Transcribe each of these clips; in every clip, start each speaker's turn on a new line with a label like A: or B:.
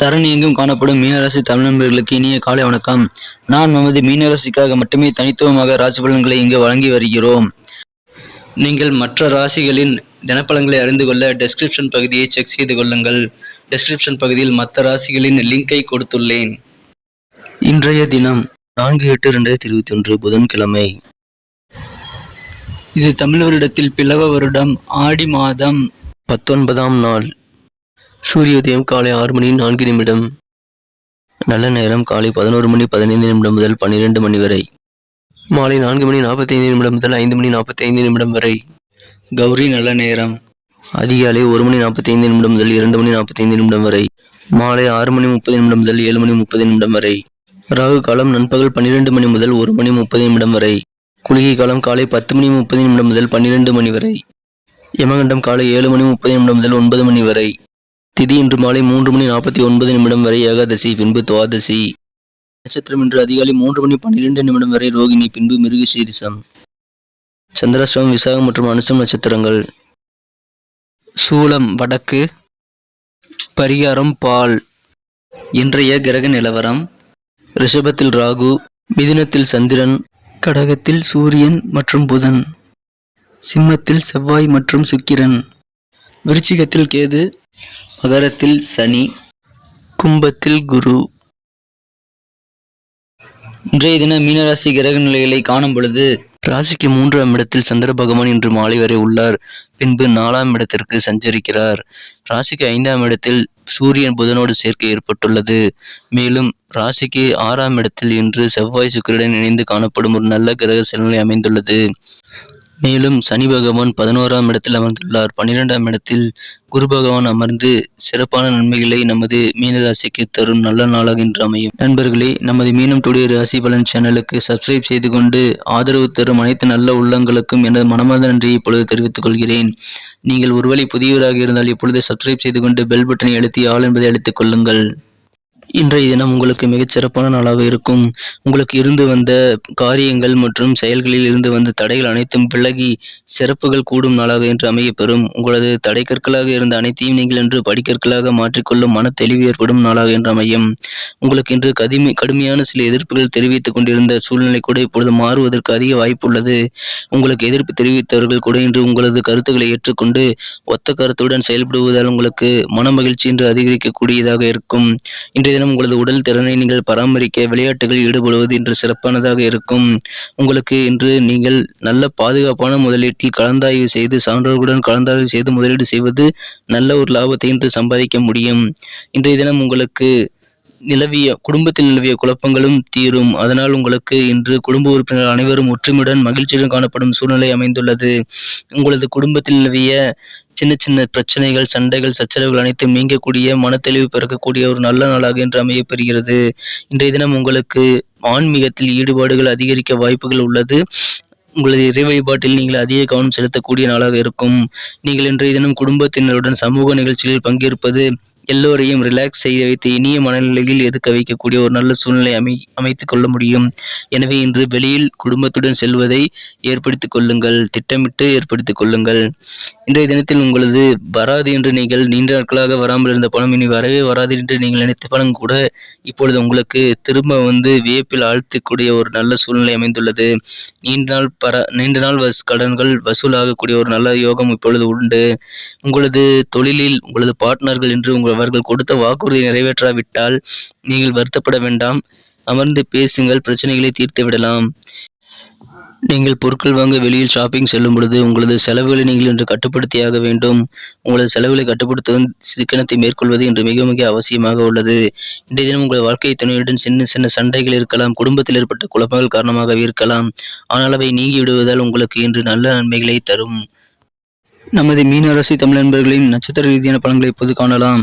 A: தரணி எங்கும் காணப்படும் மீனராசி தமிழர்களுக்கு இனிய காலை வணக்கம். நான் நமது மீனராசிக்காக மட்டுமே தனித்துவமாக ராசி பலன்களை இங்கு வழங்கி வருகிறோம். நீங்கள் மற்ற ராசிகளின் தினப்பலன்களை அறிந்து கொள்ள டெஸ்கிரிப்ஷன் பகுதியை செக் செய்து கொள்ளுங்கள். டெஸ்கிரிப்ஷன் பகுதியில் மற்ற ராசிகளின் லிங்கை கொடுத்துள்ளேன். இன்றைய தினம் நான்கு எட்டு ரெண்டாயிரத்தி இருபத்தி ஒன்று புதன்கிழமை. இது தமிழ் வருடத்தில் பிளவ வருடம் ஆடி மாதம் பத்தொன்பதாம் நாள். சூரிய உதயம் காலை ஆறு மணி நான்கு நிமிடம். நல்ல நேரம் காலை பதினோரு மணி பதினைந்து நிமிடம் முதல் பன்னிரெண்டு மணி வரை. மாலை நான்கு மணி நாற்பத்தைந்து நிமிடம் முதல் ஐந்து மணி நாற்பத்தைந்து நிமிடம் வரை. கௌரி நல்ல நேரம். அதிகாலை ஒரு மணி நாற்பத்தைந்து நிமிடம் முதல் இரண்டு மணி நாற்பத்தைந்து நிமிடம் வரை. மாலை ஆறு மணி முப்பது நிமிடம் முதல் ஏழு மணி முப்பது நிமிடம் வரை. ராகு காலம் நண்பகல் பன்னிரெண்டு மணி முதல் ஒரு மணி முப்பது நிமிடம் வரை. குளிகை காலம் காலை பத்து மணி முப்பது நிமிடம் முதல் பன்னிரெண்டு மணி வரை. யமகண்டம் காலை ஏழு மணி முப்பது நிமிடம் முதல் ஒன்பது மணி வரை. திதி இன்று மாலை மூன்று மணி நாற்பத்தி ஒன்பது நிமிடம் வரை ஏகாதசி பின்பு துவாதசி. நட்சத்திரம் இன்று அதிகாலை மூன்று மணி பன்னிரெண்டு நிமிடம் வரை ரோகிணி பின்பு மிருகசீரிசம். சந்திராசிரமம் விசாகம் மற்றும் அனுசம் நட்சத்திரங்கள். சூலம் வடக்கு. பரிகாரம் பால். இன்றைய கிரக நிலவரம் ரிஷபத்தில் ராகு மிதினத்தில் சந்திரன் கடகத்தில் சூரியன் மற்றும் புதன் சிம்மத்தில் செவ்வாய் மற்றும் சுக்கிரன் விருச்சிகத்தில் கேது மகரத்தில் சனி கும்பத்தில் குரு. இன்றைய தின மீனராசி கிரக நிலைகளை காணும் பொழுது ராசிக்கு மூன்றாம் இடத்தில் சந்திர பகவான் இன்று மாலை வரை உள்ளார். பின்பு நாலாம் இடத்திற்கு சஞ்சரிக்கிறார். ராசிக்கு ஐந்தாம் இடத்தில் சூரியன் புதனோடு சேர்க்கை ஏற்பட்டுள்ளது. மேலும் ராசிக்கு ஆறாம் இடத்தில் இன்று செவ்வாய் சுக்கிரனுடன் இணைந்து காணப்படும் ஒரு நல்ல கிரக சூழ்நிலை அமைந்துள்ளது. மேலும் சனி பகவான் பதினோராம் இடத்தில் அமர்ந்துள்ளார். பன்னிரெண்டாம் இடத்தில் குரு பகவான் அமர்ந்து சிறப்பான நன்மைகளை நமது மீனராசிக்கு தரும் நல்ல நாளாக இன்று அமையும். நண்பர்களே நமது மீனம் டுடே ராசி பலன் சேனலுக்கு சப்ஸ்கிரைப் செய்து கொண்டு ஆதரவு தரும் அனைத்து நல்ல உள்ளங்களுக்கும் எனது மனமார்ந்த நன்றியை இப்பொழுது தெரிவித்துக் கொள்கிறேன். நீங்கள் ஒருவேளை புதியவராக இருந்தால் இப்பொழுது சப்ஸ்கிரைப் செய்து கொண்டு பெல் பட்டனை அழுத்தி ஆள் என்பதை அழைத்துக் கொள்ளுங்கள். இன்றைய தினம் உங்களுக்கு மிகச்சிறப்பான நாளாக இருக்கும். உங்களுக்கு இருந்து வந்த காரியங்கள் மற்றும் செயல்களில் இருந்து வந்த தடைகள் அனைத்தும் விலகி சிறப்புகள் கூடும் நாளாக என்று அமையப்பெறும். உங்களது தடை கற்களாக இருந்த அனைத்தையும் நீங்கள் என்று படிக்கற்களாக மாற்றிக்கொள்ளும் மன தெளிவு ஏற்படும் நாளாக என்று அமையும். உங்களுக்கு இன்று கடுமை கடுமையான சில எதிர்ப்புகள் தெரிவித்துக் கொண்டிருந்த சூழ்நிலை கூட இப்பொழுது மாறுவதற்கு அதிக வாய்ப்பு உள்ளது. உங்களுக்கு எதிர்ப்பு தெரிவித்தவர்கள் கூட இன்று உங்களது கருத்துக்களை ஏற்றுக்கொண்டு ஒத்த கருத்துடன் செயல்படுவதால் உங்களுக்கு மன மகிழ்ச்சி இன்று அதிகரிக்கக்கூடியதாக இருக்கும். இன்றைய தினம் உங்களது உடல் திறனை நீங்கள் பராமரிக்க விளையாட்டுகளில் ஈடுபடுவது இன்று சிறப்பானதாக இருக்கும். உங்களுக்கு இன்று நீங்கள் நல்ல பாதுகாப்பான முதலீட்டில் கலந்தாய்வு செய்து சான்றோர்களுடன் கலந்தாய்வு செய்து முதலீடு செய்வது நல்ல ஒரு லாபத்தை இன்று சம்பாதிக்க முடியும். இன்றைய தினம் உங்களுக்கு நிலவிய குடும்பத்தில் நிலவிய குழப்பங்களும் தீரும். அதனால் உங்களுக்கு இன்று குடும்ப உறுப்பினர்கள் அனைவரும் ஒற்றுமையுடன் மகிழ்ச்சியுடன் காணப்படும் சூழ்நிலை அமைந்துள்ளது. உங்களது குடும்பத்தில் நிலவிய சின்ன சின்ன பிரச்சனைகள் சண்டைகள் சச்சரவுகள் அனைத்தும் நீங்கக்கூடிய மனத்தெளிவு பிறக்கக்கூடிய ஒரு நல்ல நாளாக இன்று அமையப்பெறுகிறது இன்றைய தினம் உங்களுக்கு ஆன்மீகத்தில் ஈடுபாடுகள் அதிகரிக்க வாய்ப்புகள் உள்ளது. உங்களது இறை வழிபாட்டில் நீங்கள் அதிக கவனம் செலுத்தக்கூடிய நாளாக இருக்கும். நீங்கள் இன்றைய தினம் குடும்பத்தினருடன் சமூக நிகழ்ச்சிகளில் பங்கேற்பது எல்லோரையும் ரிலாக்ஸ் செய்ய வைத்து இனிய மனநிலையில் இருக்க வைக்கக்கூடிய ஒரு நல்ல சூழ்நிலை அமை அமைத்துக் கொள்ள முடியும். எனவே இன்று வெளியில் குடும்பத்துடன் செல்வதை ஏற்படுத்திக் கொள்ளுங்கள் திட்டமிட்டு ஏற்படுத்திக் கொள்ளுங்கள். இன்றைய தினத்தில் உங்களது வராது என்று நீங்கள் நீண்ட நாட்களாக வராமல் இருந்த பணம் இனி வரவே வராது என்று நீங்கள் நினைத்த பணம் கூட இப்பொழுது உங்களுக்கு திரும்ப வந்து வியப்பில் ஆழ்த்தக்கூடிய ஒரு நல்ல சூழ்நிலை அமைந்துள்ளது. நீண்ட நாள் பர நீண்ட நாள் வஸ் கடன்கள் வசூலாகக்கூடிய ஒரு நல்ல யோகம் இப்பொழுது உண்டு. உங்களது தொழிலில் உங்களது பார்ட்னர்கள் என்று உங்கள் அவர்கள் கொடுத்த வாக்குறுதியை நிறைவேற்றாவிட்டால் நீங்கள் வருத்தப்பட வேண்டாம். அமர்ந்து பேசுங்கள் பிரச்சனைகளை தீர்த்து விடலாம். நீங்கள் பொருட்கள் வாங்க வெளியில் ஷாப்பிங் செல்லும் பொழுது உங்களது செலவுகளை நீங்கள் இன்று கட்டுப்படுத்தியாக வேண்டும். உங்களது செலவுகளை கட்டுப்படுத்தும் சிக்கனத்தை மேற்கொள்வது இன்று மிக மிக அவசியமாக உள்ளது. இன்றைய தினம் உங்கள் வாழ்க்கை துணையுடன் சின்ன சின்ன சண்டைகள் இருக்கலாம் குடும்பத்தில் ஏற்பட்ட குழப்பங்கள் காரணமாக இருக்கலாம். ஆனால் அவை நீங்கி விடுவதால் உங்களுக்கு இன்று நல்ல நன்மைகளை தரும். நமது மீனராசி தமிழ் நண்பர்களின் நட்சத்திர ரீதியான பலன்களை இப்போது காணலாம்.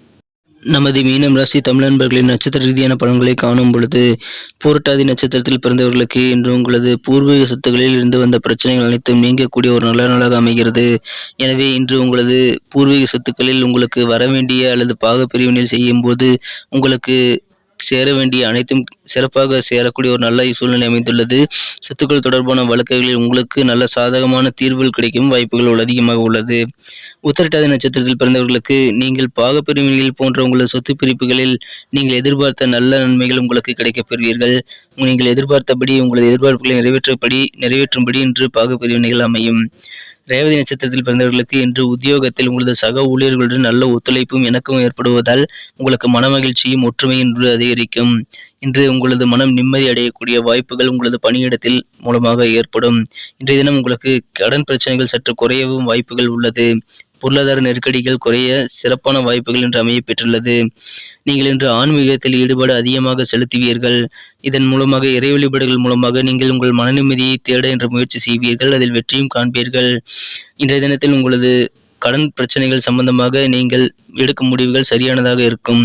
A: நமது மீனம் ராசி தமிழன்பர்களின் நட்சத்திர ரீதியான பலன்களை காணும் பொழுது பூரட்டாதி நட்சத்திரத்தில் பிறந்தவர்களுக்கு இன்று உங்களது பூர்வீக சொத்துக்களில் இருந்து வந்த பிரச்சனைகள் அனைத்தும் நீங்கக்கூடிய ஒரு நல்ல நாளாக அமைகிறது. எனவே இன்று உங்களது பூர்வீக சொத்துக்களில் உங்களுக்கு வர வேண்டிய அல்லது பாக பிரிவினையில் செய்யும் போது உங்களுக்கு சேர வேண்டிய அனைத்தும் சிறப்பாக சேரக்கூடிய ஒரு நல்ல சூழ்நிலை அமைந்துள்ளது. சொத்துக்கள் தொடர்பான வழக்குகளில் உங்களுக்கு நல்ல சாதகமான தீர்வுகள் கிடைக்கும் வாய்ப்புகள் அதிகமாக உள்ளது. உத்தரட்டாதி நட்சத்திரத்தில் பிறந்தவர்களுக்கு நீங்கள் பாகப்பிரிவினைகள் போன்ற உங்களது சொத்து பிரிப்புகளில் நீங்கள் எதிர்பார்த்த நல்ல நன்மைகள் உங்களுக்கு கிடைக்கப் பெறுவீர்கள். நீங்கள் எதிர்பார்த்தபடி உங்களது எதிர்பார்ப்புகளை நிறைவேற்றபடி நிறைவேற்றும்படி இன்று பாகப்பிரிவினைகள் அமையும். ரேவதி நட்சத்திரத்தில் பிறந்தவர்களுக்கு இன்று உத்தியோகத்தில் உங்களது சக ஊழியர்களுடன் நல்ல ஒத்துழைப்பும் இணக்கமும் ஏற்படுவதால் உங்களுக்கு மனமகிழ்ச்சியும் ஒற்றுமையும் இன்று அதிகரிக்கும். இன்று உங்களது மனம் நிம்மதி அடையக்கூடிய வாய்ப்புகள் உங்களது பணியிடத்தில் மூலமாக ஏற்படும். இன்றைய தினம் உங்களுக்கு கடன் பிரச்சனைகள் சற்று குறையவும் வாய்ப்புகள் உள்ளது. பொருளாதார நெருக்கடிகள் குறைய சிறப்பான வாய்ப்புகள் இன்று அமைய பெற்றுள்ளது. நீங்கள் இன்று ஆன்மீகத்தில் ஈடுபாடு அதிகமாக செலுத்துவீர்கள். இதன் மூலமாக இறை வழிபாடுகள் மூலமாக நீங்கள் உங்கள் மன நிம்மதியை தேட என்று முயற்சி செய்வீர்கள். அதில் வெற்றியும் காண்பீர்கள். இன்றைய தினத்தில் உங்களது கடன் பிரச்சனைகள் சம்பந்தமாக நீங்கள் எடுக்கும் முடிவுகள் சரியானதாக இருக்கும்.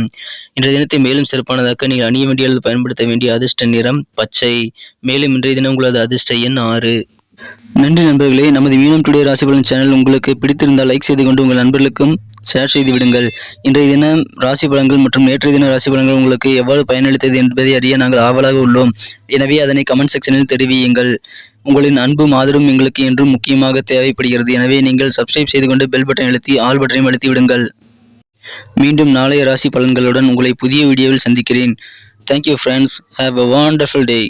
A: இன்றைய தினத்தை மேலும் சிறப்பானதாக நீங்கள் அணிய வேண்டிய அல்லது பயன்படுத்த வேண்டிய அதிர்ஷ்ட நிறம் பச்சை. மேலும் இன்றைய தினம் உங்களது அதிர்ஷ்ட எண் ஆறு. நன்றி நண்பர்களே நமது மீனம் டுடே ராசிபலன் சேனல் உங்களுக்கு பிடித்திருந்தால் லைக் செய்து கொண்டு உங்கள் நண்பர்களுக்கும் ஷேர் செய்து விடுங்கள். இன்றைய தினம் ராசி பலன்கள் மற்றும் நேற்றைய தின ராசி பலன்கள் உங்களுக்கு எவ்வாறு பயனளித்தது என்பதை அறிய நாங்கள் ஆவலாக உள்ளோம். எனவே அதனை கமெண்ட் செக்ஷனில் தெரிவியுங்கள். உங்களின் அன்பும் ஆதரவும் எங்களுக்கு என்றும் முக்கியமாக தேவைப்படுகிறது. எனவே நீங்கள் சப்ஸ்கிரைப் செய்து கொண்டு பெல் பட்டன் அழுத்தி ஆல் பட்டனையும் அழுத்தி விடுங்கள். மீண்டும் நாளைய ராசி பலன்களுடன் உங்களை புதிய வீடியோவில் சந்திக்கிறேன். Thank you friends have a wonderful day